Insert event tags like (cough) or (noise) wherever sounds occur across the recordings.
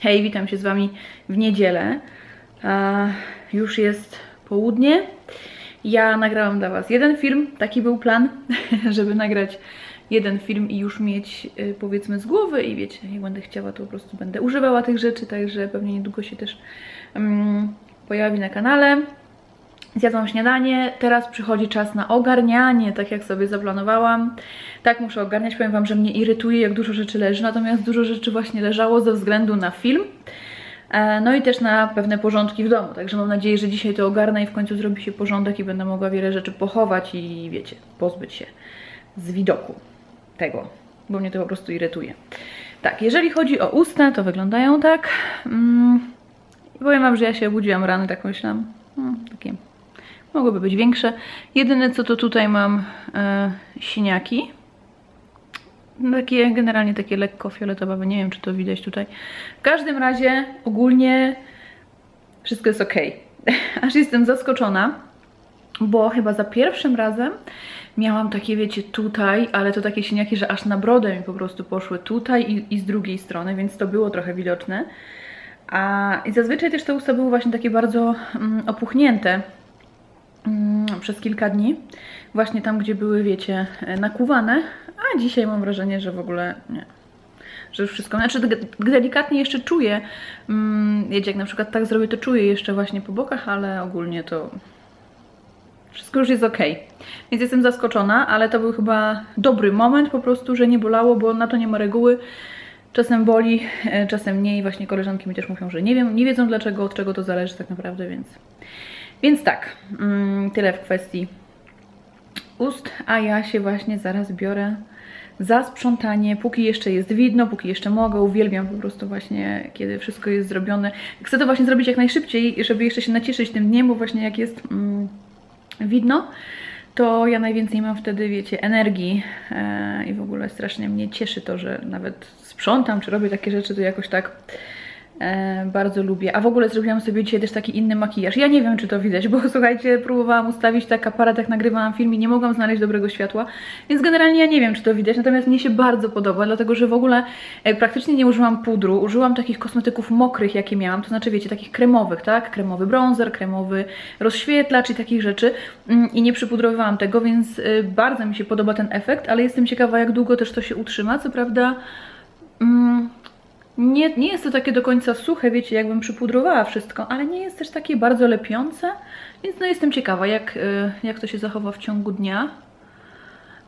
Hej, witam się z Wami w niedzielę. Już jest południe. Ja nagrałam dla Was jeden film, taki był plan, (laughs) żeby nagrać jeden film i już mieć y, powiedzmy z głowy i wiecie, jak będę chciała, to po prostu będę używała tych rzeczy, także pewnie niedługo się też mm, pojawi na kanale. Zjadłam śniadanie, teraz przychodzi czas na ogarnianie, tak jak sobie zaplanowałam. Tak, muszę ogarniać. Powiem Wam, że mnie irytuje, jak dużo rzeczy leży, natomiast dużo rzeczy właśnie leżało ze względu na film. E, No i też na pewne porządki w domu. Także mam nadzieję, że dzisiaj to ogarnę i w końcu zrobi się porządek i będę mogła wiele rzeczy pochować i wiecie, pozbyć się z widoku tego, bo mnie to po prostu irytuje. Tak, jeżeli chodzi o usta, to wyglądają tak. Mm, powiem Wam, że ja się obudziłam rano, tak myślałam. Hmm, takie mogłyby być większe. Jedyne co to tutaj mam e, siniaki. Takie generalnie takie lekko fioletowe, nie wiem czy to widać tutaj. W każdym razie ogólnie wszystko jest ok. (laughs) Aż jestem zaskoczona, bo chyba za pierwszym razem miałam takie, wiecie, tutaj, ale to takie siniaki, że aż na brodę mi po prostu poszły tutaj i, i z drugiej strony, więc to było trochę widoczne. A i zazwyczaj też te usta były właśnie takie bardzo mm, opuchnięte przez kilka dni. Właśnie tam, gdzie były, wiecie, nakuwane. A dzisiaj mam wrażenie, że w ogóle nie. Że już wszystko. Znaczy, de- delikatnie jeszcze czuję. Mm, jak na przykład tak zrobię, to czuję jeszcze właśnie po bokach, ale ogólnie to wszystko już jest ok. Więc jestem zaskoczona, ale to był chyba dobry moment po prostu, że nie bolało, bo na to nie ma reguły. Czasem boli, e, czasem nie i właśnie koleżanki mi też mówią, że nie wiem, nie wiedzą dlaczego, od czego to zależy tak naprawdę, więc więc tak, mm, tyle w kwestii ust, a ja się właśnie zaraz biorę za sprzątanie, póki jeszcze jest widno, póki jeszcze mogę, uwielbiam po prostu właśnie, kiedy wszystko jest zrobione. Chcę to właśnie zrobić jak najszybciej, żeby jeszcze się nacieszyć tym dniem, bo właśnie jak jest mm, widno, to ja najwięcej mam wtedy, wiecie, energii e, i w ogóle strasznie mnie cieszy to, że nawet sprzątam, czy robię takie rzeczy, to jakoś tak bardzo lubię. A w ogóle zrobiłam sobie dzisiaj też taki inny makijaż. Ja nie wiem, czy to widać, bo (laughs) słuchajcie, próbowałam ustawić tak aparat, jak nagrywałam film i nie mogłam znaleźć dobrego światła, więc generalnie ja nie wiem, czy to widać, natomiast mnie się bardzo podoba, dlatego że w ogóle e, praktycznie nie użyłam pudru, użyłam takich kosmetyków mokrych, jakie miałam, to znaczy wiecie, takich kremowych, tak? Kremowy bronzer, kremowy rozświetlacz i takich rzeczy Mm, i nie przypudrowywałam tego, więc y, bardzo mi się podoba ten efekt, ale jestem ciekawa, jak długo też to się utrzyma. Co prawda, mm, nie, nie jest to takie do końca suche, wiecie, jakbym przypudrowała wszystko, ale nie jest też takie bardzo lepiące, więc no jestem ciekawa, jak, y, jak to się zachowa w ciągu dnia.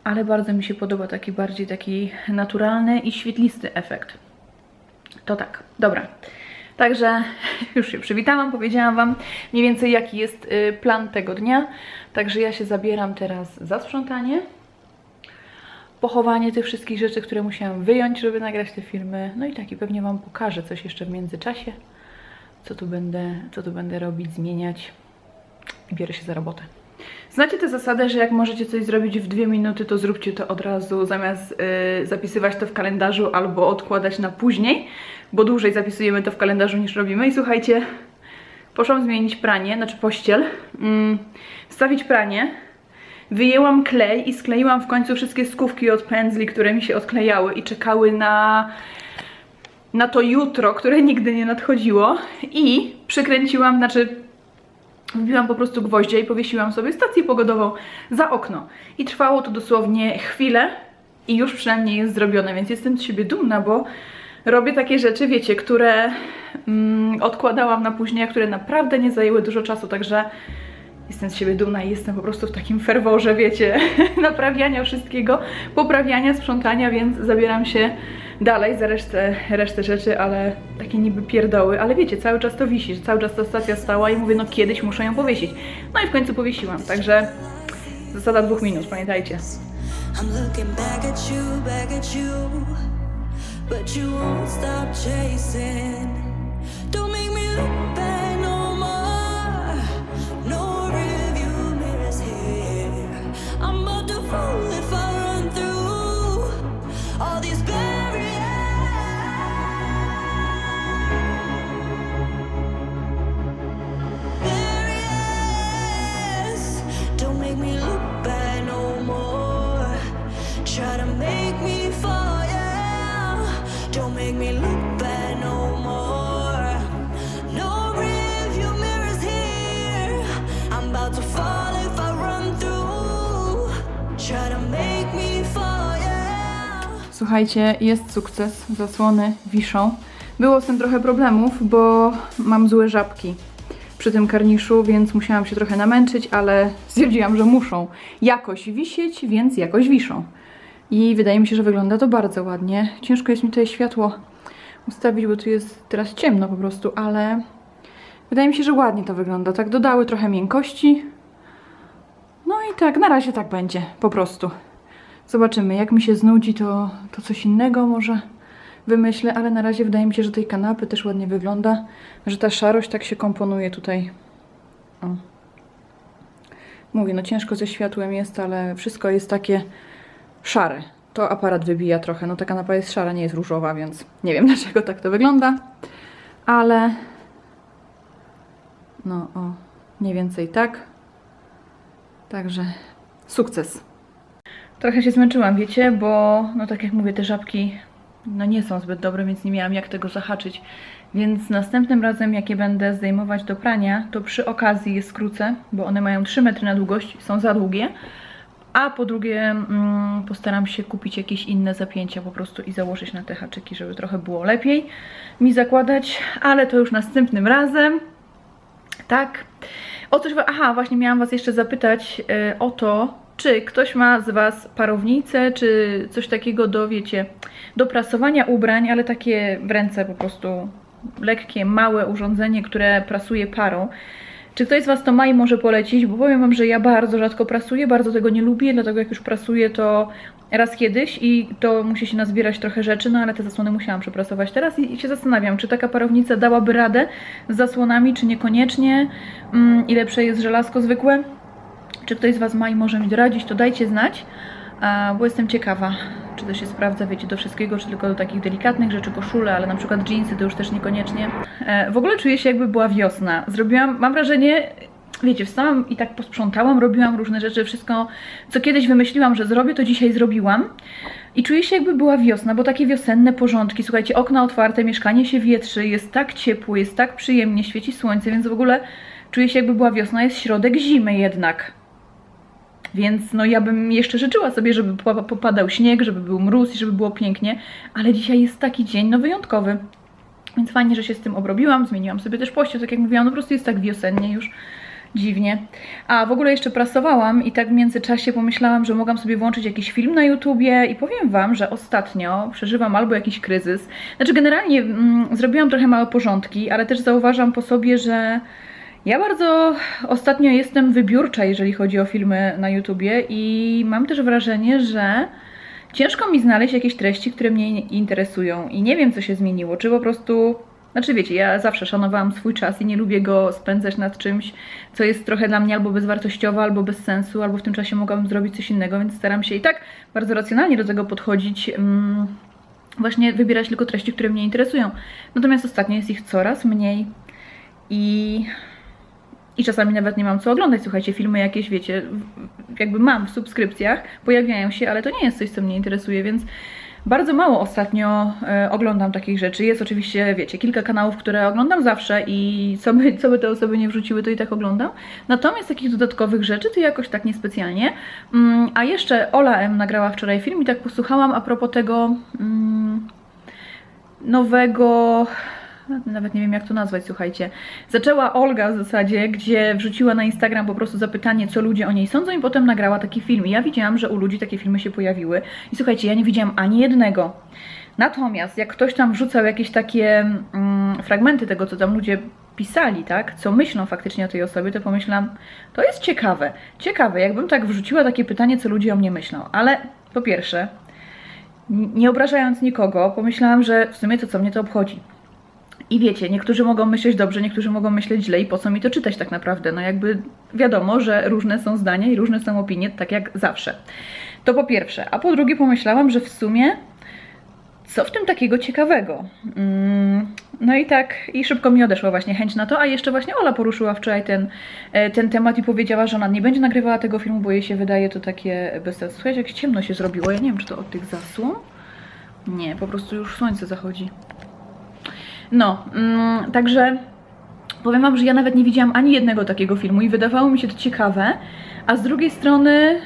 Ale bardzo mi się podoba taki bardziej taki naturalny i świetlisty efekt. To tak, dobra. Także (laughs) już się przywitałam, powiedziałam Wam mniej więcej jaki jest y, plan tego dnia. Także ja się zabieram teraz za sprzątanie, pochowanie tych wszystkich rzeczy, które musiałam wyjąć, żeby nagrać te filmy. No i tak, i pewnie Wam pokażę coś jeszcze w międzyczasie, co tu będę, co tu będę robić, zmieniać i biorę się za robotę. Znacie tę zasadę, że jak możecie coś zrobić w dwie minuty, to zróbcie to od razu, zamiast y, zapisywać to w kalendarzu albo odkładać na później, bo dłużej zapisujemy to w kalendarzu niż robimy. I słuchajcie, poszłam zmienić pranie, znaczy pościel, mm, wstawić pranie, wyjęłam klej i skleiłam w końcu wszystkie skówki od pędzli, które mi się odklejały i czekały na na to jutro, które nigdy nie nadchodziło i przykręciłam, znaczy Wbiłam po prostu gwoździe i powiesiłam sobie stację pogodową za okno. I trwało to dosłownie chwilę i już przynajmniej jest zrobione, więc jestem z siebie dumna, bo robię takie rzeczy, wiecie, które mm, odkładałam na później, a które naprawdę nie zajęły dużo czasu, także jestem z siebie dumna i jestem po prostu w takim ferworze, wiecie, (laughs) naprawiania wszystkiego, poprawiania, sprzątania, więc zabieram się dalej za resztę, resztę rzeczy, ale takie niby pierdoły, ale wiecie, cały czas to wisi, że cały czas ta stacja stała i mówię, no kiedyś muszę ją powiesić. No i w końcu powiesiłam, także zasada dwóch minut, pamiętajcie. But you won't stop chasing. Słuchajcie, jest sukces, zasłony wiszą. Było z tym trochę problemów, bo mam złe żabki przy tym karniszu, więc musiałam się trochę namęczyć, ale (laughs) stwierdziłam, że muszą jakoś wisieć, więc jakoś wiszą. I wydaje mi się, że wygląda to bardzo ładnie. Ciężko jest mi tutaj światło ustawić, bo tu jest teraz ciemno po prostu, ale wydaje mi się, że ładnie to wygląda. Tak dodały trochę miękkości. No i tak, na razie tak będzie, po prostu. Zobaczymy, jak mi się znudzi, to, to coś innego może wymyślę, ale na razie wydaje mi się, że tej kanapy też ładnie wygląda, że ta szarość tak się komponuje tutaj. O. Mówię, no ciężko ze światłem jest, ale wszystko jest takie szare. To aparat wybija trochę. No ta kanapa jest szara, nie jest różowa, więc nie wiem (laughs) dlaczego tak to wygląda, ale no o, mniej więcej tak. Także sukces. Trochę się zmęczyłam, wiecie, bo no tak jak mówię, te żabki no nie są zbyt dobre, więc nie miałam jak tego zahaczyć. Więc następnym razem, jak je będę zdejmować do prania, to przy okazji je skrócę, bo one mają 3 metry na długość, są za długie. A po drugie, mm, postaram się kupić jakieś inne zapięcia po prostu i założyć na te haczyki, żeby trochę było lepiej mi zakładać, ale to już następnym razem. Tak. O coś, aha, właśnie miałam Was jeszcze zapytać e, o to, czy ktoś ma z Was parownicę, czy coś takiego do, wiecie, do prasowania ubrań, ale takie w ręce po prostu lekkie, małe urządzenie, które prasuje parą. Czy ktoś z Was to ma i może polecić? Bo powiem Wam, że ja bardzo rzadko prasuję, bardzo tego nie lubię, dlatego jak już prasuję to raz kiedyś i to musi się nazbierać trochę rzeczy, no ale te zasłony musiałam przeprasować teraz i, i się zastanawiam, czy taka parownica dałaby radę z zasłonami, czy niekoniecznie, mm, i lepsze jest żelazko zwykłe. Czy ktoś z Was ma i może mi doradzić, to dajcie znać, bo jestem ciekawa, czy to się sprawdza, wiecie, do wszystkiego, czy tylko do takich delikatnych rzeczy, koszule, ale na przykład jeansy to już też niekoniecznie. E, w ogóle czuję się jakby była wiosna. Zrobiłam, mam wrażenie, wiecie, wstałam i tak posprzątałam, robiłam różne rzeczy, wszystko, co kiedyś wymyśliłam, że zrobię, to dzisiaj zrobiłam. I czuję się jakby była wiosna, bo takie wiosenne porządki, słuchajcie, okna otwarte, mieszkanie się wietrzy, jest tak ciepło, jest tak przyjemnie, świeci słońce, więc w ogóle czuję się jakby była wiosna, jest środek zimy jednak. Więc no ja bym jeszcze życzyła sobie, żeby po- popadał śnieg, żeby był mróz i żeby było pięknie, ale dzisiaj jest taki dzień no wyjątkowy. Więc fajnie, że się z tym obrobiłam, zmieniłam sobie też pościel, tak jak mówiłam, no po prostu jest tak wiosennie już. Dziwnie. A w ogóle jeszcze prasowałam i tak w międzyczasie pomyślałam, że mogłam sobie włączyć jakiś film na YouTubie i powiem Wam, że ostatnio przeżywam albo jakiś kryzys. Znaczy generalnie mm, zrobiłam trochę małe porządki, ale też zauważam po sobie, że ja bardzo ostatnio jestem wybiórcza, jeżeli chodzi o filmy na YouTubie i mam też wrażenie, że ciężko mi znaleźć jakieś treści, które mnie interesują i nie wiem, co się zmieniło. Czy po prostu. Znaczy, wiecie, ja zawsze szanowałam swój czas i nie lubię go spędzać nad czymś, co jest trochę dla mnie albo bezwartościowe, albo bez sensu, albo w tym czasie mogłabym zrobić coś innego, więc staram się i tak bardzo racjonalnie do tego podchodzić. Mm, właśnie wybierać tylko treści, które mnie interesują. Natomiast ostatnio jest ich coraz mniej i i czasami nawet nie mam co oglądać. Słuchajcie, filmy jakieś, wiecie, jakby mam w subskrypcjach, pojawiają się, ale to nie jest coś, co mnie interesuje, więc bardzo mało ostatnio e, oglądam takich rzeczy. Jest oczywiście, wiecie, kilka kanałów, które oglądam zawsze i co by, co by te osoby nie wrzuciły, to i tak oglądam. Natomiast takich dodatkowych rzeczy to jakoś tak niespecjalnie. Mm, a jeszcze Ola M nagrała wczoraj film i tak posłuchałam a propos tego mm, nowego nawet nie wiem jak to nazwać, słuchajcie. Zaczęła Olga w zasadzie, gdzie wrzuciła na Instagram po prostu zapytanie, co ludzie o niej sądzą i potem nagrała taki film. I ja widziałam, że u ludzi takie filmy się pojawiły. I słuchajcie, ja nie widziałam ani jednego. Natomiast jak ktoś tam wrzucał jakieś takie mm, fragmenty tego, co tam ludzie pisali, tak, co myślą faktycznie o tej osobie, to pomyślałam, to jest ciekawe. Ciekawe, jakbym tak wrzuciła takie pytanie, co ludzie o mnie myślą. Ale po pierwsze, nie obrażając nikogo, pomyślałam, że w sumie to co mnie to obchodzi. I wiecie, niektórzy mogą myśleć dobrze, niektórzy mogą myśleć źle i po co mi to czytać tak naprawdę? No jakby wiadomo, że różne są zdania i różne są opinie, tak jak zawsze. To po pierwsze. A po drugie pomyślałam, że w sumie co w tym takiego ciekawego? Mm, no i tak, i szybko mi odeszła właśnie chęć na to, a jeszcze właśnie Ola poruszyła wczoraj ten, e, ten temat i powiedziała, że ona nie będzie nagrywała tego filmu, bo jej się wydaje to takie bez sensu. Słuchajcie, jak ciemno się zrobiło, ja nie wiem, czy to od tych zasłon? Nie, po prostu już słońce zachodzi. No, mm, także powiem Wam, że ja nawet nie widziałam ani jednego takiego filmu i wydawało mi się to ciekawe, a z drugiej strony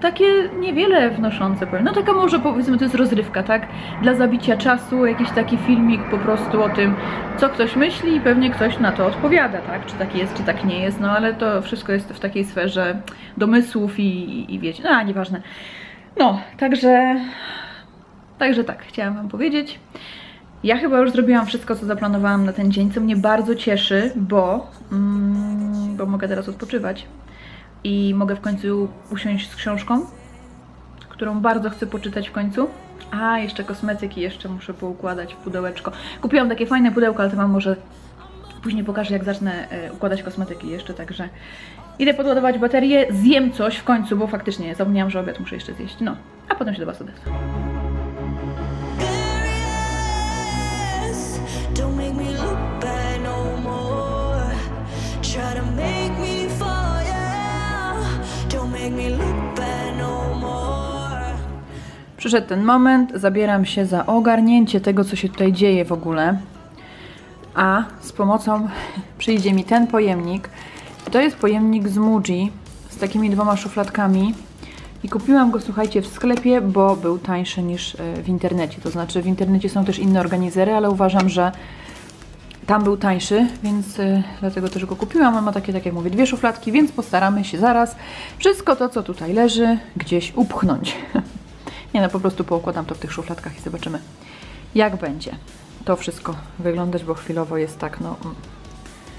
takie niewiele wnoszące, powiem. No taka może powiedzmy to jest rozrywka, tak? Dla zabicia czasu, jakiś taki filmik po prostu o tym, co ktoś myśli i pewnie ktoś na to odpowiada, tak? Czy tak jest, czy tak nie jest, no ale to wszystko jest w takiej sferze domysłów i, i, i wiecie, no a nieważne. No, także, także tak, chciałam Wam powiedzieć. Ja chyba już zrobiłam wszystko, co zaplanowałam na ten dzień, co mnie bardzo cieszy, bo, mm, bo mogę teraz odpoczywać i mogę w końcu usiąść z książką, którą bardzo chcę poczytać w końcu. A, jeszcze kosmetyki, jeszcze muszę poukładać w pudełeczko. Kupiłam takie fajne pudełko, ale to Wam może później pokażę, jak zacznę e, układać kosmetyki jeszcze, także idę podładować baterię, zjem coś w końcu, bo faktycznie zapomniałam, że obiad muszę jeszcze zjeść. No, a potem się do Was odezwę. Przyszedł ten moment, zabieram się za ogarnięcie tego, co się tutaj dzieje w ogóle. A z pomocą (laughs) przyjdzie mi ten pojemnik. To jest pojemnik z Muji z takimi dwoma szufladkami. I kupiłam go, słuchajcie, w sklepie, bo był tańszy niż e, w internecie. To znaczy, w internecie są też inne organizery, ale uważam, że tam był tańszy, więc y, dlatego też go kupiłam. Ma takie, tak jak mówię, dwie szufladki, więc postaramy się zaraz wszystko to, co tutaj leży, gdzieś upchnąć. (laughs) Nie no, po prostu poukładam to w tych szufladkach i zobaczymy, jak będzie to wszystko wyglądać, bo chwilowo jest tak, no, mm,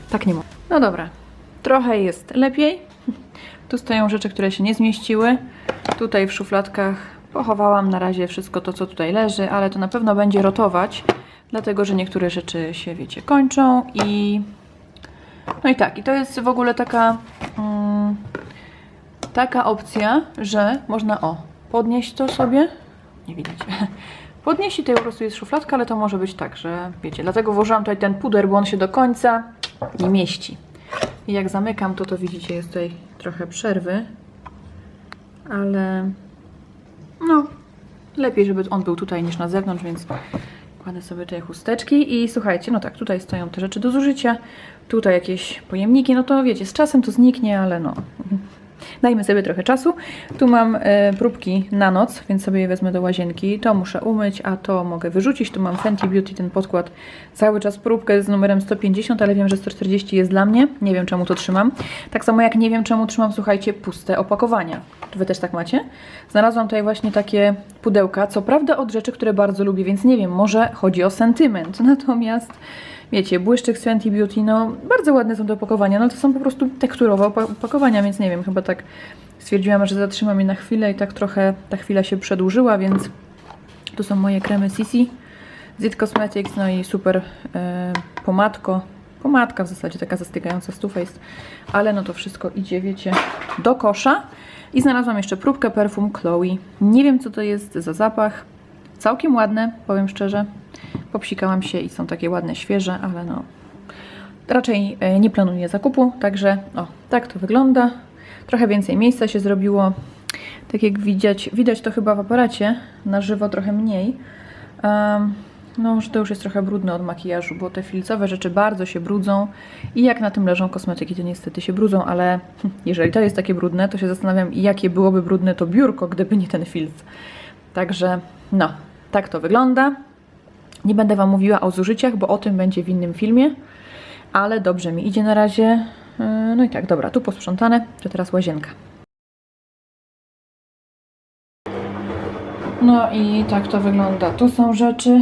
tak nie mogę. No dobra, trochę jest lepiej. Tu stoją rzeczy, które się nie zmieściły. Tutaj w szufladkach pochowałam na razie wszystko to, co tutaj leży, ale to na pewno będzie rotować, dlatego że niektóre rzeczy się, wiecie, kończą i... No i tak, i to jest w ogóle taka... Mm, taka opcja, że można, o, podnieść to sobie. Nie widać. Podnieść i tutaj po prostu jest szufladka, ale to może być tak, że wiecie, dlatego włożyłam tutaj ten puder, bo on się do końca nie mieści. I jak zamykam to, to widzicie, jest tutaj trochę przerwy, ale no, lepiej, żeby on był tutaj niż na zewnątrz, więc kładę sobie tutaj chusteczki i słuchajcie, no tak, tutaj stoją te rzeczy do zużycia, tutaj jakieś pojemniki, no to wiecie, z czasem to zniknie, ale no, dajmy sobie trochę czasu. Tu mam e, próbki na noc, więc sobie je wezmę do łazienki. To muszę umyć, a to mogę wyrzucić. Tu mam Fenty Beauty, ten podkład, cały czas próbkę z numerem 150, ale wiem, że 140 jest dla mnie. Nie wiem, czemu to trzymam. Tak samo jak nie wiem, czemu trzymam, słuchajcie, puste opakowania. Czy Wy też tak macie? Znalazłam tutaj właśnie takie pudełka, co prawda od rzeczy, które bardzo lubię, więc nie wiem, może chodzi o sentyment. (laughs) Natomiast wiecie, błyszczyk z Fenty Beauty, no bardzo ładne są te opakowania, no to są po prostu tekturowe opa- opakowania, więc nie wiem, chyba tak stwierdziłam, że zatrzymam je na chwilę i tak trochę ta chwila się przedłużyła, więc tu są moje kremy Sisi z It Cosmetics, no i super e, pomadko, pomadka w zasadzie taka zastykająca z Too Faced, ale no to wszystko idzie, wiecie, do kosza. I znalazłam jeszcze próbkę perfum Chloe, nie wiem co to jest za zapach, całkiem ładne, powiem szczerze, popsikałam się i są takie ładne, świeże, ale no raczej e, nie planuję zakupu, także o, tak to wygląda. Trochę więcej miejsca się zrobiło. Tak jak widać, widać to chyba w aparacie, na żywo trochę mniej. Em, no, że to już jest trochę brudne od makijażu, bo te filcowe rzeczy bardzo się brudzą i jak na tym leżą kosmetyki, to niestety się brudzą, ale (laughs) jeżeli to jest takie brudne, to się zastanawiam, jakie byłoby brudne to biurko, gdyby nie ten filc. Także, no, tak to wygląda. Nie będę Wam mówiła o zużyciach, bo o tym będzie w innym filmie, ale dobrze mi idzie na razie. Yy, No i tak, dobra, tu posprzątane, to teraz łazienka. No i tak to wygląda. Tu są rzeczy,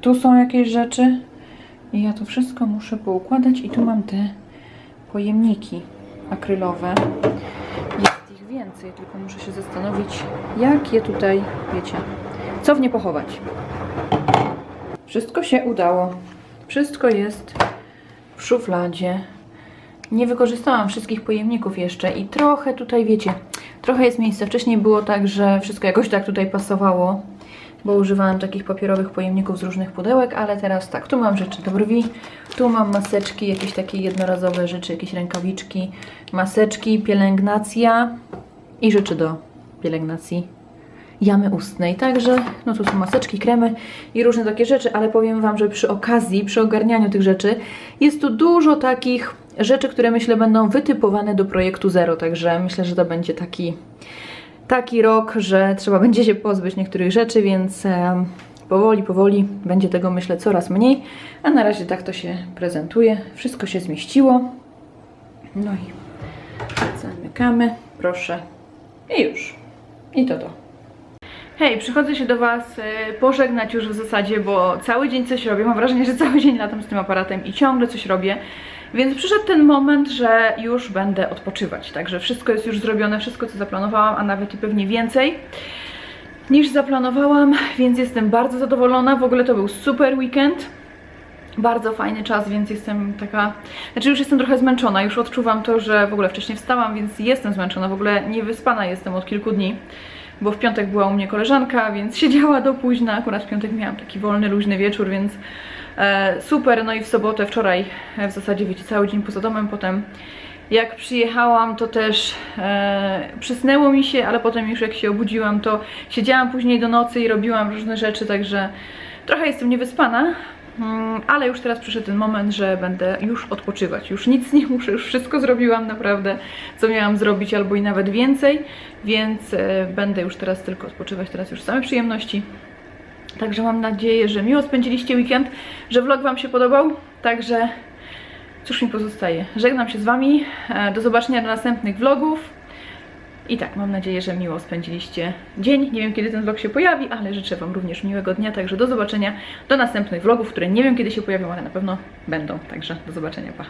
tu są jakieś rzeczy i ja to wszystko muszę poukładać i tu mam te pojemniki akrylowe. Jest ich więcej, tylko muszę się zastanowić, jak je tutaj, wiecie, co w nie pochować. Wszystko się udało. Wszystko jest w szufladzie. Nie wykorzystałam wszystkich pojemników jeszcze i trochę tutaj, wiecie, trochę jest miejsca. Wcześniej było tak, że wszystko jakoś tak tutaj pasowało, bo używałam takich papierowych pojemników z różnych pudełek, ale teraz tak, tu mam rzeczy do brwi, tu mam maseczki, jakieś takie jednorazowe rzeczy, jakieś rękawiczki, maseczki, pielęgnacja i rzeczy do pielęgnacji jamy ustnej. Także, no tu są maseczki, kremy i różne takie rzeczy, ale powiem Wam, że przy okazji, przy ogarnianiu tych rzeczy jest tu dużo takich rzeczy, które myślę będą wytypowane do projektu Zero, także myślę, że to będzie taki taki rok, że trzeba (laughs) będzie się pozbyć niektórych rzeczy, więc em, powoli, powoli będzie tego myślę coraz mniej. A na razie tak to się prezentuje. Wszystko się zmieściło. No i zamykamy, proszę. I już. I to to. Hej, przychodzę się do Was e, pożegnać już w zasadzie, bo cały dzień coś robię. Mam wrażenie, że cały dzień latam z tym aparatem i ciągle coś robię. Więc przyszedł ten moment, że już będę odpoczywać. Także wszystko jest już zrobione, wszystko co zaplanowałam, a nawet i pewnie więcej niż zaplanowałam, więc jestem bardzo zadowolona. W ogóle to był super weekend. Bardzo fajny czas, więc jestem taka. Znaczy, już jestem trochę zmęczona. Już odczuwam to, że w ogóle wcześniej wstałam, więc jestem zmęczona. W ogóle niewyspana jestem od kilku dni, bo w piątek była u mnie koleżanka, więc siedziała do późna. Akurat w piątek miałam taki wolny, luźny wieczór, więc e, super. No i w sobotę, wczoraj e, w zasadzie, wiecie, cały dzień poza domem. Potem jak przyjechałam, to też e, przysnęło mi się, ale potem już jak się obudziłam, to siedziałam później do nocy i robiłam różne rzeczy, także trochę jestem niewyspana. Mm, Ale już teraz przyszedł ten moment, że będę już odpoczywać. Już nic nie muszę, już wszystko zrobiłam naprawdę, co miałam zrobić, albo i nawet więcej, więc e, będę już teraz tylko odpoczywać, teraz już same przyjemności. Także mam nadzieję, że miło spędziliście weekend, że vlog Wam się podobał. Także cóż mi pozostaje? Żegnam się z Wami. e, Do zobaczenia do następnych vlogów. I tak, mam nadzieję, że miło spędziliście dzień. Nie wiem, kiedy ten vlog się pojawi, ale życzę Wam również miłego dnia. Także do zobaczenia do następnych vlogów, które nie wiem, kiedy się pojawią, ale na pewno będą. Także do zobaczenia, pa.